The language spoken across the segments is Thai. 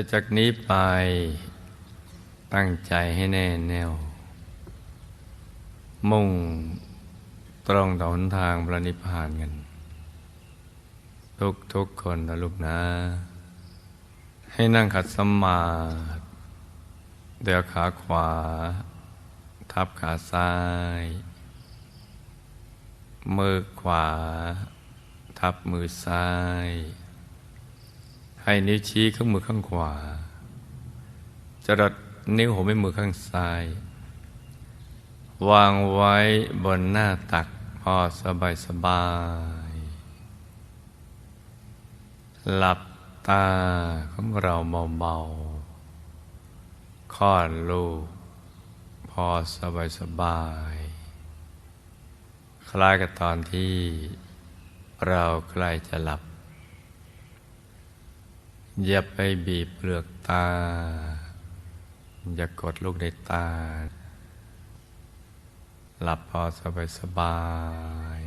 ต่อจากนี้ไปตั้งใจให้แน่แน่ว มุ่งตรงต่อหนทางพระนิพพานกัน ทุกทุกคนนะลูกนะ ให้นั่งขัดสมาธิเดี๋ยวขาขวา ทับขาซ้าย มือขวา ทับมือซ้าย ให้นิ้วชี้ข้างมือข้างขวาจะดัดนิ้วหัวแม่มือข้างซ้าย วางไว้บนหน้าตักพอสบายสบาย หลับตาของเราเบาๆคลอดลูก พอสบายสบาย คล้ายกับตอนที่เราใกล้จะหลับ อย่าไปบีบเปลือกตา อย่ากดลูกในตา หลับพอสบายสบาย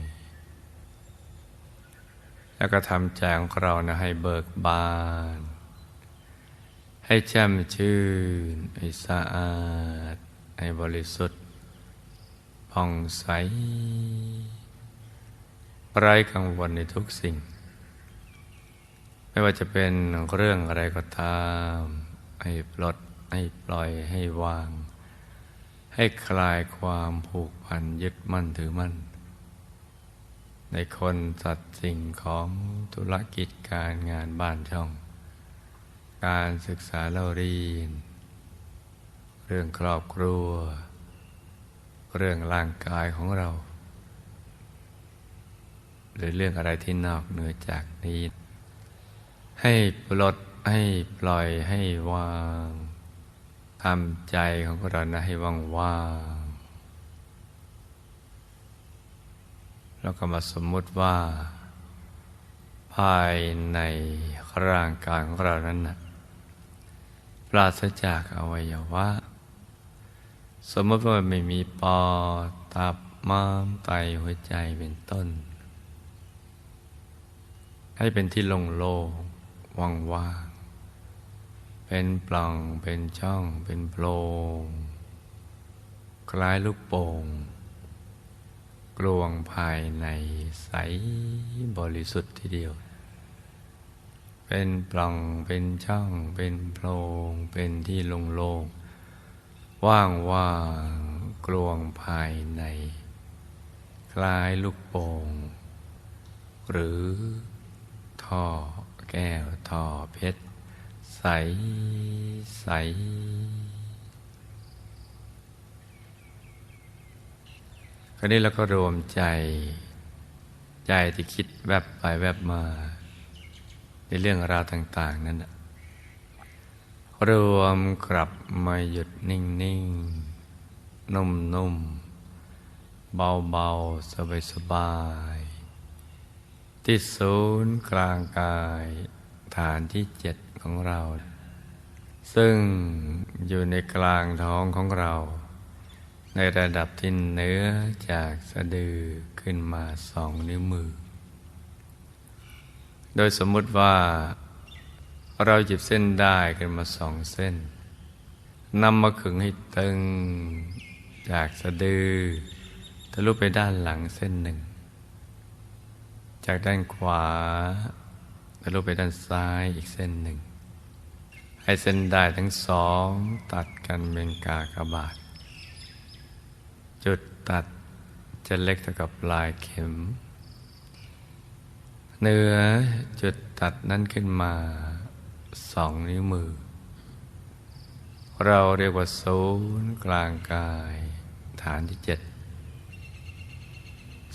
แล้วก็ทำใจของเรานะให้เบิกบาน ให้แจ่มชื่น ให้สะอาด ให้บริสุทธิ์ผ่องใสไร้กังวลในทุกสิ่ง ไม่ว่าจะเป็นเรื่องอะไรก็ตาม ให้ปลดให้ปล่อยให้วาง ให้คลายความผูกพันยึดมั่นถือมั่น ในคนสัตว์สิ่งของธุรกิจการงานบ้านช่อง การศึกษาเล่าเรียน เรื่องครอบครัว เรื่องร่างกายของเรา หรือเรื่องอะไรที่นอกเหนือจากนี้ ให้ปลดให้ปล่อยให้วางทำใจของเรานะให้ว่างว่างแล้วก็มาสมมุติว่า ภายในร่างกายของเรานั้นนะปราศจากอวัยวะสมมติว่าไม่มีปอดตับม้ามไตหัวใจเป็นต้น ให้เป็นที่โล่ง ว่างๆ เป็นปล่อง เป็นช่อง เป็นโพรงคล้ายลูกโป่ง กลวงภายในใสบริสุทธิ์ทีเดียว เป็นปล่อง เป็นช่อง เป็นโพรง เป็นที่โล่งๆ ว่างว่างกลวงภายใน คล้ายลูกโป่ง หรือท่อ แก้วท่อเพชร ใส ใส คราวนี้เราก็รวมใจ ใจที่คิดแวบไปแวบมา ในเรื่องราวต่าง ๆ นั้น รวมกลับมาหยุดนิ่ง ๆ นุ่ม ๆ เบา ๆ สบายๆ ที่ศูนย์กลางกายฐานที่เจ็ดของเรา ซึ่งอยู่ในกลางท้องของเรา ในระดับที่เนื้อจากสะดือขึ้นมาสองนิ้วมือ โดยสมมุติว่าเราหยิบเส้นได้ขึ้นมาสองเส้นนำมาขึงให้ตึงจากสะดือทะลุไปด้านหลังเส้นหนึ่ง จากด้านขวาทะลุไปด้านซ้ายอีกเส้นหนึ่ง ให้เส้นได้ทั้งสองตัดกันเป็นกากบาท จุดตัดจะเล็กเท่ากับปลายเข็มเนื้อจุดตัดนั้นขึ้นมาสองนิ้วมือ เราเรียกว่าศูนย์กลางกาย ฐานที่เจ็ด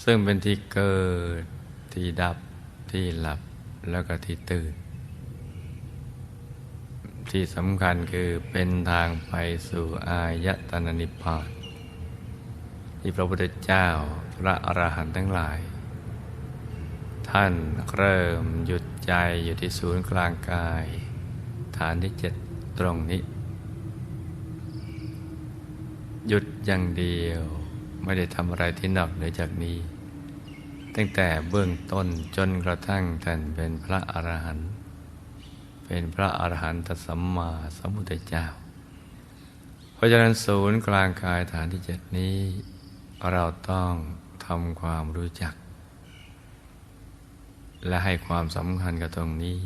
ซึ่งเป็นที่เกิด ที่ดับที่หลับแล้วก็ที่ตื่น ที่สำคัญคือเป็นทางไปสู่อายตนะนิพพานที่พระพุทธเจ้าพระอรหันต์ทั้งหลาย ท่านเริ่มหยุดใจอยู่ที่ศูนย์กลางกาย ฐานที่เจ็ดตรงนี้ หยุดอย่างเดียวไม่ได้ทำอะไรที่นอกเหนือจากนี้ ตั้งแต่เบื้องต้นจนกระทั่งท่านเป็นพระอรหันต์เป็นพระอรหันตสัมมาสัมพุทธเจ้า เพราะฉะนั้นศูนย์กลางกายฐานที่เจ็ดนี้ เราต้องทำความรู้จัก และให้ความสำคัญกับตรงนี้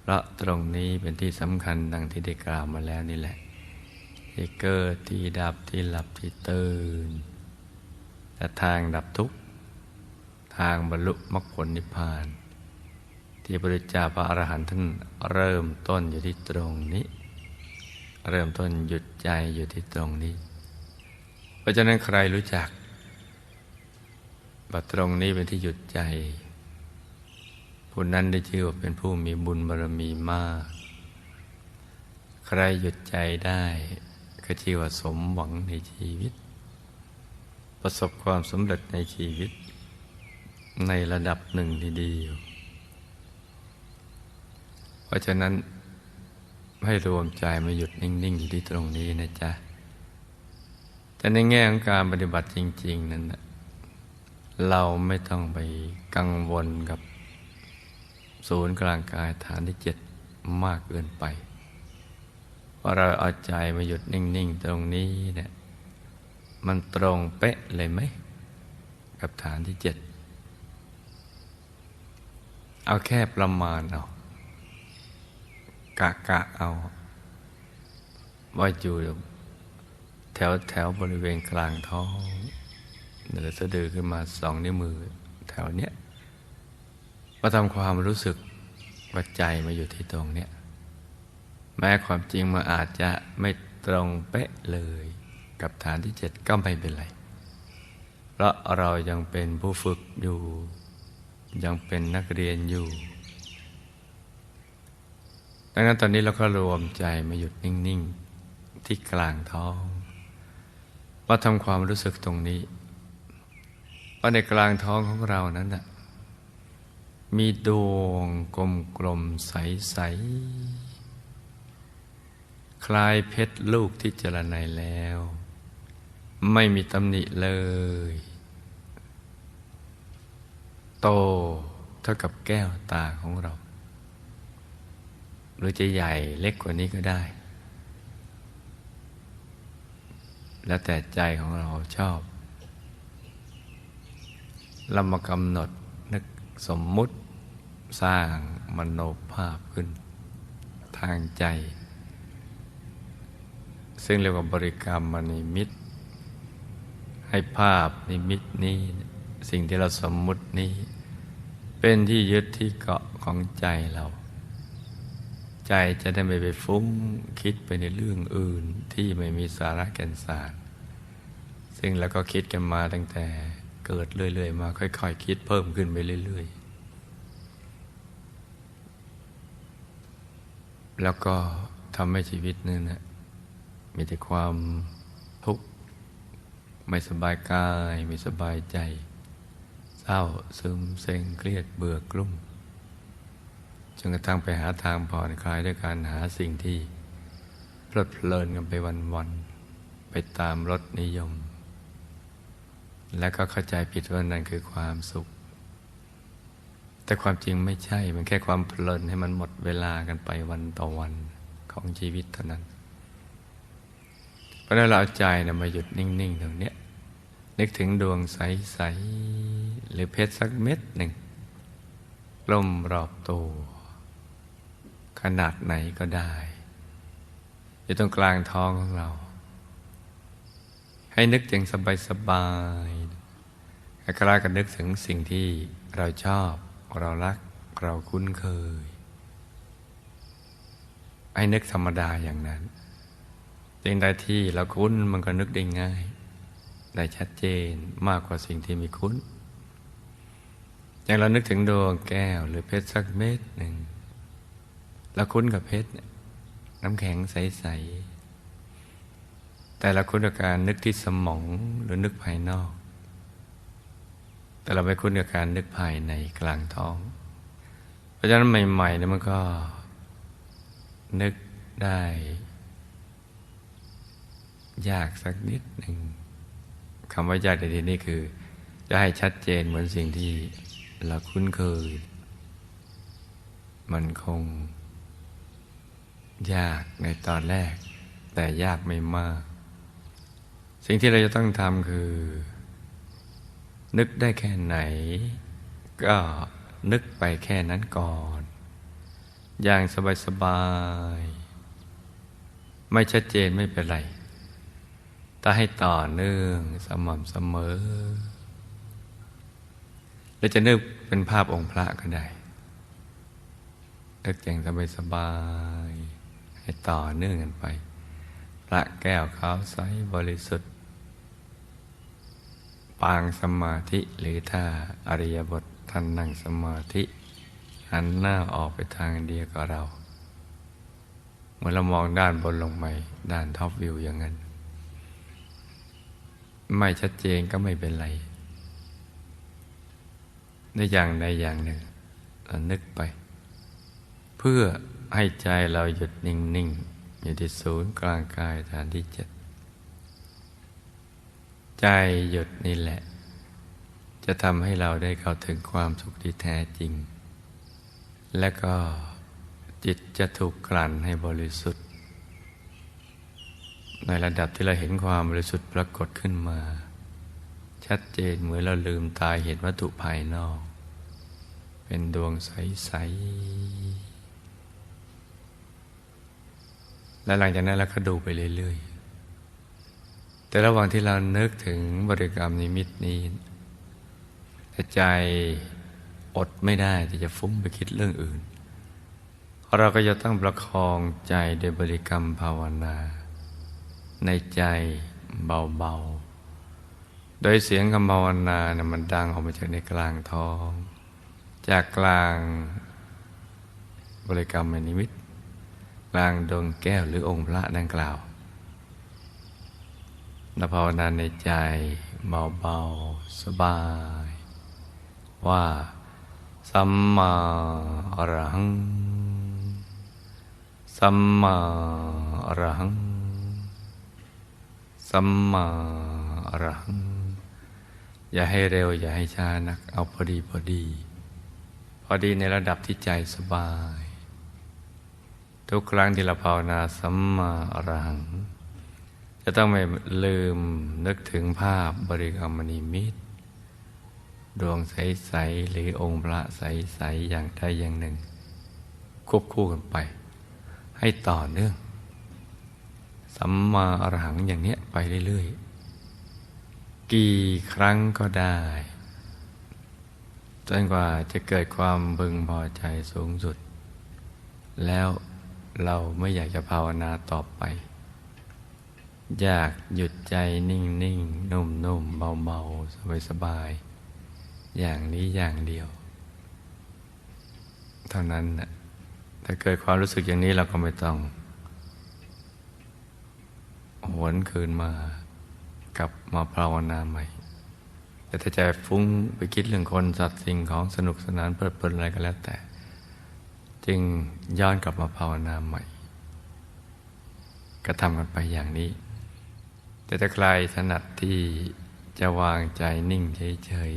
เพราะตรงนี้เป็นที่สำคัญดังที่ได้กล่าวมาแล้วนี่แหละที่เกิดที่ดับที่หลับที่ตื่นแต่ทางดับทุกข์างบรรลุมรรคผลนิพพาน ที่พระเจ้าพระอรหันต์ท่านเริ่มต้นอยู่ที่ตรงนี้ เริ่มต้นหยุดใจอยู่ที่ตรงนี้ เพราะฉะนั้นใครรู้จักว่าตรงนี้เป็นที่หยุดใจผู้นั้นได้ชื่อว่าเป็นผู้มีบุญบารมีมาก ใครหยุดใจได้ก็ชื่อว่าสมหวังในชีวิต ประสบความสำเร็จในชีวิต ในระดับหนึ่งทีเดียวเพราะฉะนั้นให้รวมใจมาหยุดนิ่ง ๆ อยู่ที่ตรงนี้นะจ๊ะ แต่ในแง่ของการปฏิบัติจริง ๆ นั้นเราไม่ต้องไปกังวลกับศูนย์กลางกายฐานที่เจ็ดมากเกินไป ว่าเราเอาใจมาหยุดนิ่ง ๆ ตรงนี้เนี่ยมันตรงเป๊ะเลยไหม กับฐานที่เจ็ด เอาแค่ประมาณเอากะกะเอา ว่าอยู่แถวแถวบริเวณกลางท้องเหนือสะดือขึ้นมาสองนิ้วมือ แถวเนี้ยมาทำความรู้สึกว่าใจมาอยู่ที่ตรงเนี้ยแม้ความจริงมันอาจจะไม่ตรงเป๊ะเลย กับฐานที่เจ็ดก็ไม่เป็นไร เพราะเรายังเป็นผู้ฝึกอยู่ ยังเป็นนักเรียนอยู่ ดังนั้นตอนนี้เราก็รวมใจมาหยุดนิ่ง ๆ ที่กลางท้อง ว่าทำความรู้สึกตรงนี้ ว่าในกลางท้องของเรานั้นน่ะมีดวงกลมกลมใส ๆ คล้ายเพชรลูกที่เจรไนแล้ว ไม่มีตำหนิเลย โตเท่ากับแก้วตาของเรา หรือจะใหญ่เล็กกว่านี้ก็ได้ แล้วแต่ใจของเราชอบเรามากำหนดนึกสมมุติสร้างมโนภาพขึ้น ทางใจ ซึ่งเรียกว่าบริกรรมมนิมิต ให้ภาพนิมิตนี้ สิ่งที่เราสมมุตินี้ เป็นที่ยึดที่เกาะของใจเรา ใจจะได้ไม่ไปฟุ้งคิดไปในเรื่องอื่นที่ไม่มีสาระแก่นสาร ซึ่งเราก็คิดกันมาตั้งแต่เกิดเรื่อย ๆ มาค่อยๆคคิดเพิ่มขึ้นไปเรื่อย ๆ แล้วก็ทำให้ชีวิตนึงนะมีแต่ความทุกข์ไม่สบายกาย ไม่สบายใจ เศร้าซึมเซ็งเครียดเบื่อกลุ้มจนกระทั่งไปหาทางผ่อนคลายด้วยการหาสิ่งที่เพลิดเพลินกันไปวันๆไปตามรสนิยม แล้วก็เข้าใจผิดว่านั่นคือความสุข แต่ความจริงไม่ใช่ มันแค่ความเพลินให้มันหมดเวลากันไปวันต่อวันของชีวิตเท่านั้นเพราะนั้นเราเอาใจนะมาหยุดนิ่งๆตรงนี้ นึกถึงดวงใส ๆ หรือเพชรสักเม็ดหนึ่งล่มรอบตัว ขนาดไหนก็ได้ อยู่ตรงกลางท้องของเรา ให้นึกอย่างสบายๆให้กล้ากันนึกถึงสิ่งที่เราชอบ เรารัก เราคุ้นเคย ให้นึกธรรมดาอย่างนั้นสิ่งใดที่เราคุ้นมันก็นึกได้ง่าย ได้ชัดเจนมากกว่าสิ่งที่มีคุ้นอย่างเรานึกถึงดวงแก้วหรือเพชรสักเม็ดหนึ่งเราคุ้นกับเพชรน้ำแข็งใส ๆ แต่เราคุ้นกับการนึกที่สมองหรือนึกภายนอก แต่เราไม่คุ้นกับการนึกภายในกลางท้อง เพราะฉะนั้นใหม่ๆเนี่ยมันก็นึกได้ ยากสักนิดหนึ่ง คำว่ายากในที่นี้คือ จะให้ชัดเจนเหมือนสิ่งที่เราคุ้นเคย มันคง ยากในตอนแรก แต่ยากไม่มาก สิ่งที่เราจะต้องทำคือ นึกได้แค่ไหน ก็นึกไปแค่นั้นก่อน อย่างสบาย ๆ ไม่ชัดเจนไม่เป็นไร แต่ให้ต่อเนื่องสม่ำเสมอเราจะนึกเป็นภาพองค์พระก็ได้นึกอย่างสบายๆให้ต่อเนื่องกันไป พระแก้วขาวใสบริสุทธิ์ ปางสมาธิหรือถ้าอริยบทท่านนั่งสมาธิ หันหน้าออกไปทางเดียวกับเรา เมื่อเรามองด้านบนลงไปด้านท็อปวิวอย่างนั้น ไม่ชัดเจนก็ไม่เป็นไร ในอย่างใดอย่างหนึ่งนึกไป เพื่อให้ใจเราหยุดนิ่ง ๆ อยู่ที่ศูนย์กลางกายฐานที่เจ็ดใจหยุดนี่แหละ จะทำให้เราได้เข้าถึงความสุขที่แท้จริง และก็จิตจะถูกกลั่นให้บริสุทธิ์ ในระดับที่เราเห็นความบริสุทธิ์ปรากฏขึ้นมา ชัดเจนเหมือนเราลืมตายเห็นวัตถุภายนอก เป็นดวงใส ๆ และหลังจากนั้นเราก็ดูไปเรื่อย ๆ แต่ระหว่างที่เรานึกถึงบริกรรมนิมิตนี้ใจอดไม่ได้ที่จะฟุ้งไปคิดเรื่องอื่น เราก็จะต้องประคองใจโดยบริกรรมภาวนา ในใจเบาๆ โดยเสียงคำภาวนานะมันดังออกมาจากในกลางท้อง จากกลางบริกรรมนิมิตกลางดวงแก้วหรือองค์พระดังกล่าวและภาวนาในใจเบาๆ สบาย ว่าสัมมาอรหัง สัมมาอรหัง สัมมาอรหัง อย่าให้เร็ว อย่าให้ช้านัก เอาพอดีพอดี พอดีในระดับที่ใจสบาย ทุกครั้งที่เราภาวนาสัมมาอรหัง จะต้องไม่ลืมนึกถึงภาพบริกรรมนิมิตดวงใส ๆ หรือองค์พระใส ๆ อย่างใดอย่างหนึ่ง ควบคู่กันไป ให้ต่อเนื่อง สัมมาอรหังอย่างเนี้ยไปเรื่อยๆ กี่ครั้งก็ได้จนกว่าจะเกิดความบึงพอใจสูงสุด แล้วเราไม่อยากจะภาวนาต่อไป อยากหยุดใจนิ่งๆนุ่มๆเบาๆสบายๆอย่างนี้อย่างเดียว เท่านั้นนะถ้าเกิดความรู้สึกอย่างนี้เราก็ไม่ต้อง หวนคืนมากลับมาภาวนาใหม่ แต่ถ้าใจฟุ้งไปคิดเรื่องคนสัตว์สิ่งของสนุกสนานเพลิดเพลินอะไรก็แล้วแต่ จึงย้อนกลับมาภาวนาใหม่ ก็ทำกันไปอย่างนี้ แต่ถ้าใครถนัดที่จะวางใจนิ่งเฉย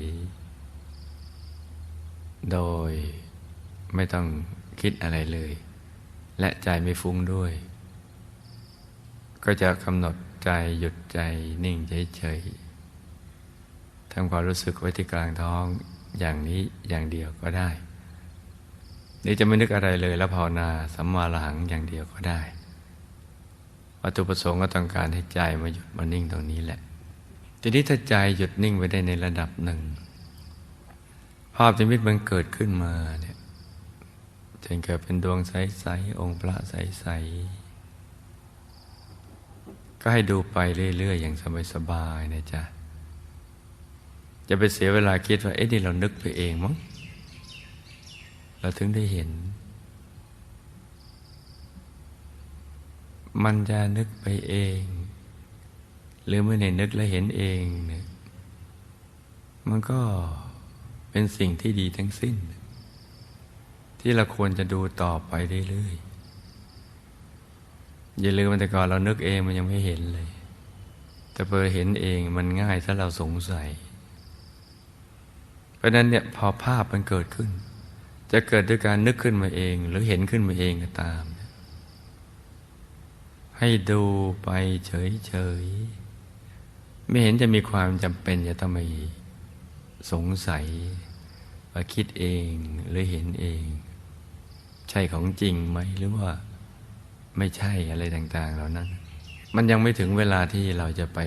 ๆ โดยไม่ต้องคิดอะไรเลย และใจไม่ฟุ้งด้วย ก็จะกำหนดใจหยุดใจนิ่งเฉยๆทำความรู้สึกไว้ที่กลางท้องอย่างนี้อย่างเดียวก็ได้หรือจะไม่นึกอะไรเลยแล้วภาวนาสัมมาหลังอย่างเดียวก็ได้วัตถุประสงค์ก็ต้องการให้ใจมาหยุดมานิ่งตรงนี้แหละ ทีนี้ถ้าใจหยุดนิ่งไว้ได้ในระดับหนึ่ง ภาพจิมิตมันเกิดขึ้นมาเนี่ยจนเกิดเป็นดวงใส ๆ องค์พระใส ๆ ก็ให้ดูไปเรื่อย ๆ อย่างสบายๆนะจ๊ะ จะไปเสียเวลาคิดว่า เอ๊ะนี่เรานึกไปเองมั้งเราถึงได้เห็น มันจะนึกไปเอง หรือไม่ได้นึกแล้วเห็นเองเนี่ยมันก็เป็นสิ่งที่ดีทั้งสิ้น ที่เราควรจะดูต่อไปเรื่อยๆ อย่าลืมมันแต่ก่อนเรานึกเองมันยังไม่เห็นเลย แต่พอเห็นเองมันง่ายถ้าเราสงสัย เพราะนั้นเนี่ยพอภาพมันเกิดขึ้น จะเกิดด้วยการนึกขึ้นมาเอง หรือเห็นขึ้นมาเองก็ตาม ให้ดูไปเฉยๆไม่เห็นจะมีความจำเป็นจะต้องไปสงสัยว่าคิดเองหรือเห็นเอง ใช่ของจริงไหมหรือว่า ไม่ใช่อะไรต่าง ๆ เหล่านั้น มันยังไม่ถึงเวลาที่เราจะไป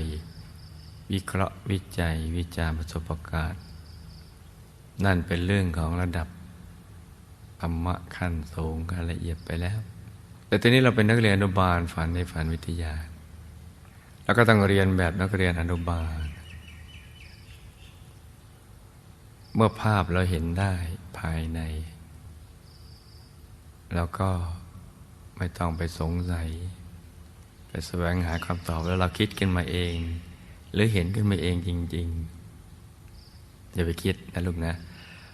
วิเคราะห์วิจัยวิจารประสบการณ์นั่นเป็นเรื่องของระดับธรรมะขั้นสูงขั้นละเอียดไปแล้ว แต่ตอนนี้เราเป็นนักเรียนอนุบาลฝันในฝันวิทยา แล้วก็ต้องเรียนแบบนักเรียนอนุบาล เมื่อภาพเราเห็นได้ภายใน แล้วก็ ไม่ต้องไปสงสัย ไปแสวงหาคำตอบแล้วเราคิดขึ้นมาเอง หรือเห็นขึ้นมาเองจริง ๆ อย่าไปคิดนะลูกนะ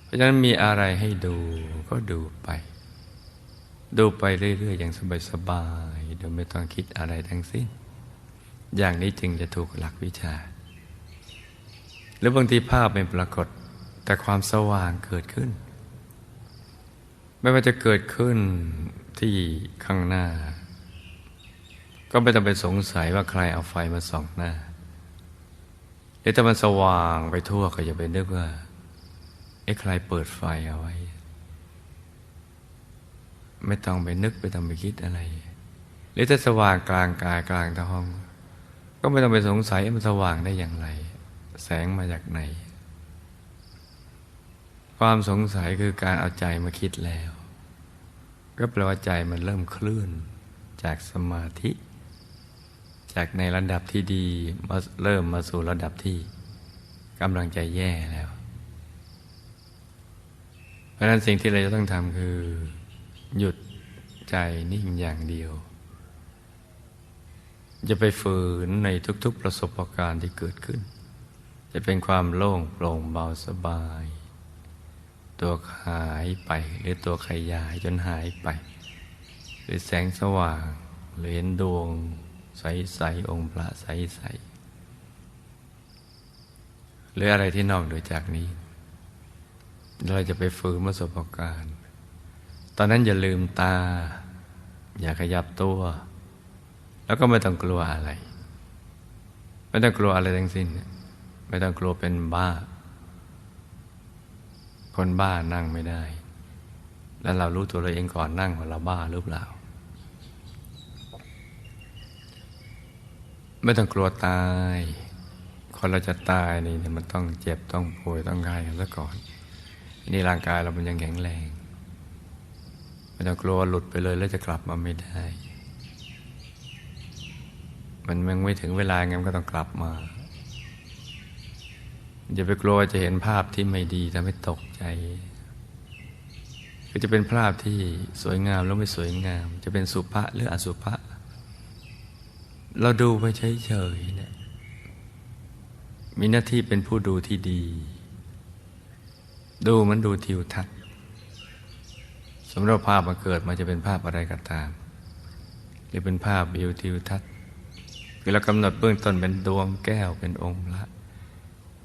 เพราะฉะนั้นมีอะไรให้ดูก็ดูไป ดูไปเรื่อยๆอย่างสบายๆโดยไม่ต้องคิดอะไรทั้งสิ้น อย่างนี้จึงจะถูกหลักวิชา หรือบางทีภาพเป็นปรากฏแต่ความสว่างเกิดขึ้น ไม่ว่าจะเกิดขึ้น ที่ข้างหน้า ก็ไม่ต้องไปสงสัยว่าใครเอาไฟมาส่องหน้าหรือถ้ามันสว่างไปทั่วก็อย่าไปนึกว่าไอ้ใครเปิดไฟเอาไว้ ไม่ต้องไปนึกไปต้องไปคิดอะไร หรือถ้าสว่างกลางกายกลางตะห้อง ก็ไม่ต้องไปสงสัยมันสว่างได้อย่างไร แสงมาจากไหน ความสงสัยคือการเอาใจมาคิดแล้ว ก็แปลว่าใจมันเริ่มเคลื่อนจากสมาธิ จากในระดับที่ดีมาเริ่มมาสู่ระดับที่กำลังใจแย่แล้ว เพราะฉะนั้นสิ่งที่เราจะต้องทำคือ หยุดใจนิ่งอย่างเดียว จะไปฝืนในทุกๆประสบการณ์ที่เกิดขึ้น จะเป็นความโล่งโปร่งเบาสบาย ตัวหายไป หรือตัวขยายจนหายไป หรือแสงสว่างหรือเห็นดวงใสๆองค์พระใสๆหรืออะไรที่นอกเหนือจากนี้ เราจะไปฝืนประสบการณ์ ตอนนั้นอย่าลืมตา อย่าขยับตัว แล้วก็ไม่ต้องกลัวอะไร ไม่ต้องกลัวอะไรทั้งสิ้น ไม่ต้องกลัวเป็นบ้า คนบ้านั่งไม่ได้ แล้วเรารู้ตัวเราเองก่อนนั่งว่าเราบ้าหรือเปล่า ไม่ต้องกลัวตาย คนเราจะตายนี่มันต้องเจ็บต้องป่วยต้องง่ายกันซะก่อน นี่ร่างกายเรามันยังแข็งแรง ไม่ต้องกลัวหลุดไปเลยแล้วจะกลับมาไม่ได้ มันยังไม่ถึงเวลาไงมันก็ต้องกลับมา อย่าไปกลัวจะเห็นภาพที่ไม่ดีทำให้ตกใจ ก็จะเป็นภาพที่สวยงามแล้วไม่สวยงาม จะเป็นสุภะหรืออสุภะเราดูไปเฉยๆเนี่ยมีหน้าที่เป็นผู้ดูที่ดี ดูมันดูทิวทัศน์สำหรับภาพมาเกิดมาจะเป็นภาพอะไรก็ตามหรือเป็นภาพวิวทิวทัศน์คือเรากำหนดเบื้องต้นเป็นดวงแก้วเป็นองค์พระ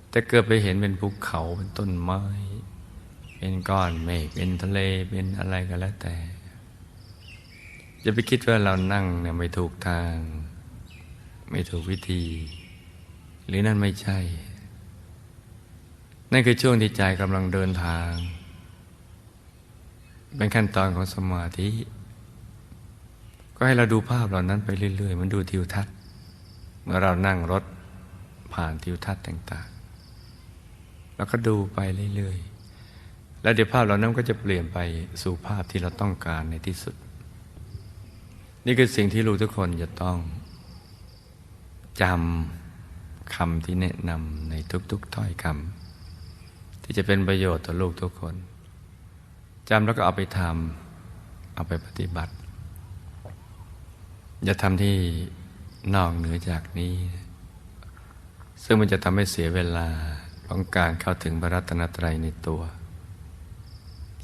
แต่เกิดไปเห็นเป็นภูเขาเป็นต้นไม้ เป็นก้อนเมฆเป็นทะเลเป็นอะไรก็แล้วแต่จะไปคิดว่าเรานั่งเนี่ยไม่ถูกทาง ไม่ถูกวิธี หรือนั่นไม่ใช่ นั่นคือช่วงที่ใจกำลังเดินทาง เป็นขั้นตอนของสมาธิ ก็ให้เราดูภาพเหล่านั้นไปเรื่อยๆ มันดูทิวทัศน์ เมื่อเรานั่งรถผ่านทิวทัศน์ต่าง แล้วก็ดูไปเรื่อยๆ แล้วเดี๋ยวภาพเหล่านั้นก็จะเปลี่ยนไปสู่ภาพที่เราต้องการในที่สุด นี่คือสิ่งที่ลูกทุกคนจะต้องจำคำที่แนะนำในทุกๆถ้อยคำที่จะเป็นประโยชน์ต่อลูกทุกคนจำแล้วก็เอาไปทำเอาไปปฏิบัติ อย่าทำที่นอกเหนือจากนี้ ซึ่งมันจะทำให้เสียเวลา ของการเข้าถึงพระรัตนตรัยในตัว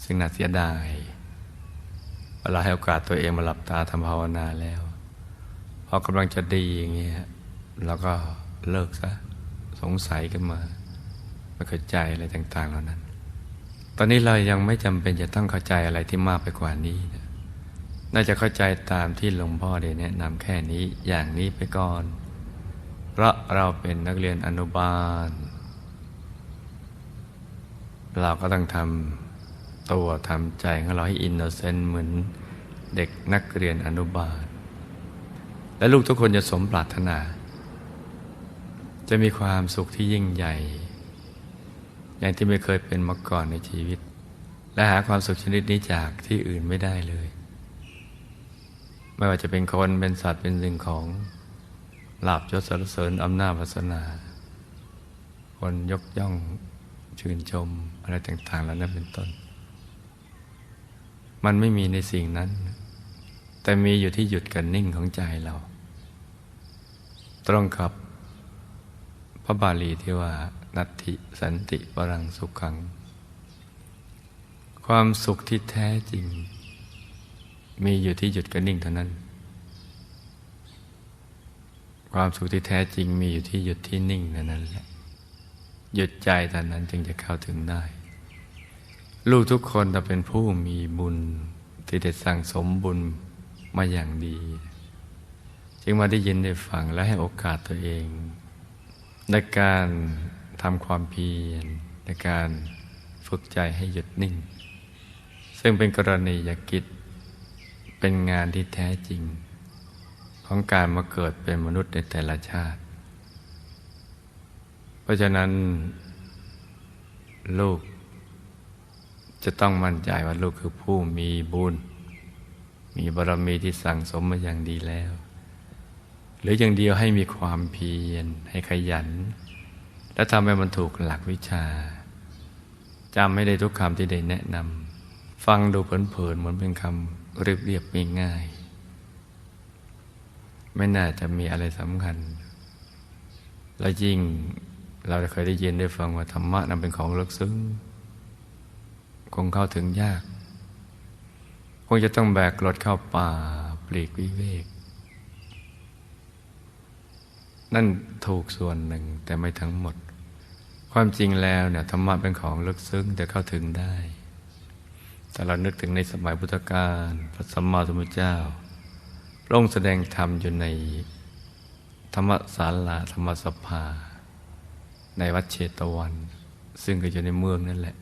ซึ่งน่าเสียดายเวลาให้โอกาสตัวเองมาหลับตาทำภาวนาแล้วพอกำลังจะดีอย่างเงี้ยเราก็เลิกซะสงสัยกันมาไม่เข้าใจอะไรต่าง ๆ เหล่านั้น ตอนนี้เรายังไม่จำเป็นจะต้องเข้าใจอะไรที่มากไปกว่านี้นะน่าจะเข้าใจตามที่หลวงพ่อได้แนะนำแค่นี้อย่างนี้ไปก่อน เพราะเราเป็นนักเรียนอนุบาล เราก็ต้องทำตัวทำใจของเราให้อินโนเซนต์เหมือนเด็กนักเรียนอนุบาล และลูกทุกคนจะสมปรารถนา จะมีความสุขที่ยิ่งใหญ่ อย่างที่ไม่เคยเป็นมาก่อนในชีวิต และหาความสุขชนิดนี้จากที่อื่นไม่ได้เลย ไม่ว่าจะเป็นคนเป็นสัตว์เป็นสิ่งของหลับยศสรรเสริญอำนาจวาสนา คนยกย่อง ชื่นชมอะไรต่างๆแล้วนั้นเป็นต้น มันไม่มีในสิ่งนั้น แต่มีอยู่ที่หยุดกันนิ่งของใจเรา ตรงกับพระบาลีที่ว่า นัตติสันติปรังสุขขัง ความสุขที่แท้จริง มีอยู่ที่หยุดกันนิ่งเท่านั้น ความสุขที่แท้จริงมีอยู่ที่หยุดที่นิ่งเท่านั้นแหละ หยุดใจเท่านั้นจึงจะเข้าถึงได้ ลูกทุกคนจะเป็นผู้มีบุญที่ได้สั่งสมบุญมาอย่างดี จึงมาได้ยินได้ฟังและให้โอกาสตัวเอง ในการทำความเพียรในการฝึกใจให้หยุดนิ่ง ซึ่งเป็นกรณียกิจเป็นงานที่แท้จริง ของการมาเกิดเป็นมนุษย์ในแต่ละชาติ เพราะฉะนั้น ลูก จะต้องมั่นใจว่าลูกคือผู้มีบุญ มีบารมีที่สั่งสมมาอย่างดีแล้ว หรืออย่างเดียวให้มีความเพียรให้ขยัน และทำให้มันถูกหลักวิชาจำไม่ได้ทุกคำที่ได้แนะนำฟังดูเผินๆเหมือนเป็นคำเรียบๆง่ายไม่น่าจะมีอะไรสำคัญ และยิ่ง เราจะเคยได้ยินได้ฟังว่าธรรมะนั้นเป็นของลึกซึ้ง คงเข้าถึงยาก คงจะต้องแบกรถเข้าป่าปลีกวิเวก นั่นถูกส่วนหนึ่งแต่ไม่ทั้งหมด ความจริงแล้วเนี่ยธรรมะเป็นของลึกซึ้งแต่เข้าถึงได้ แต่เรานึกถึงในสมัยพุทธกาลพระสัมมาสัมพุทธเจ้าพระองค์แสดงธรรมอยู่ในธรรมศาลาธรรมสภา ในวัดเชตวัน ซึ่งก็อยู่ในเมืองนั่นแหละ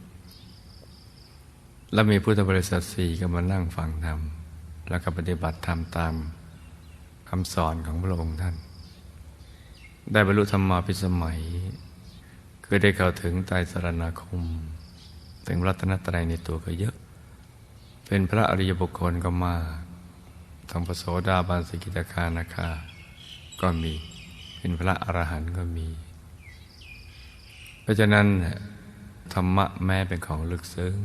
แล้วมีพุทธบริษัทสี่ก็มานั่งฟังธรรม แล้วก็ปฏิบัติธรรมตามคำสอนของพระองค์ท่าน ได้บรรลุธรรมมาภิสมัย คือได้เข้าถึงไตรสรณคม ถึงรัตนตรัยในตัวก็เยอะ เป็นพระอริยบุคคลก็มากทั้งพระโสดาบันสกิตาคานาคาก็มี เป็นพระอรหันต์ก็มี เพราะฉะนั้นธรรมะแม้เป็นของลึกซึ้ง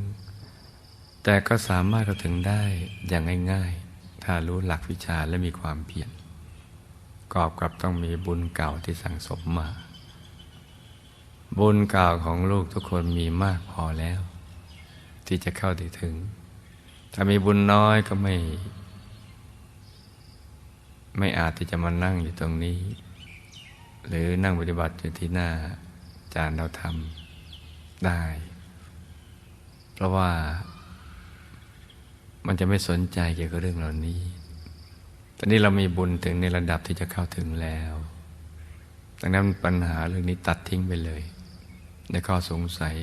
แต่ก็สามารถเข้าถึงได้อย่างง่ายๆ ถ้ารู้หลักวิชาและมีความเพียรกอบกับต้องมีบุญเก่าที่สั่งสมมา บุญเก่าของลูกทุกคนมีมากพอแล้ว ที่จะเข้าถึง ถ้ามีบุญน้อยก็ไม่ ไม่อาจที่จะมานั่งอยู่ตรงนี้ หรือนั่งปฏิบัติอยู่ที่หน้า จานเราทำได้ เพราะว่ามันจะไม่สนใจเกี่ยวกับเรื่องเหล่านี้ ตอนนี้เรามีบุญถึงในระดับที่จะเข้าถึงแล้ว ดังนั้นปัญหาเรื่องนี้ตัดทิ้งไปเลย ในข้อสงสัย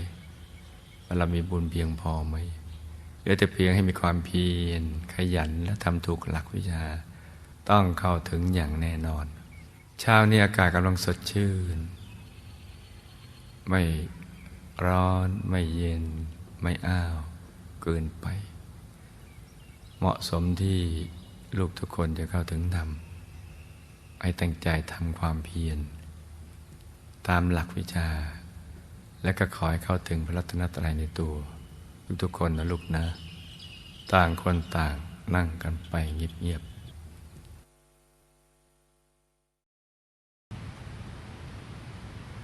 ว่าเรามีบุญเพียงพอไหมเหลือแต่เพียงให้มีความเพียรขยันและทำถูกหลักวิชา ต้องเข้าถึงอย่างแน่นอน เช้านี้อากาศกำลังสดชื่น ไม่ร้อนไม่เย็น ไม่อ้าวเกินไป เหมาะสมที่ลูกทุกคนจะเข้าถึงธรรมให้ตั้งใจทำความเพียร ตามหลักวิชา และก็ขอให้เข้าถึงพระรัตนตรัยในตัว ทุกๆคนนะลูกนะ ต่างคนต่างนั่งกันไปเงียบๆ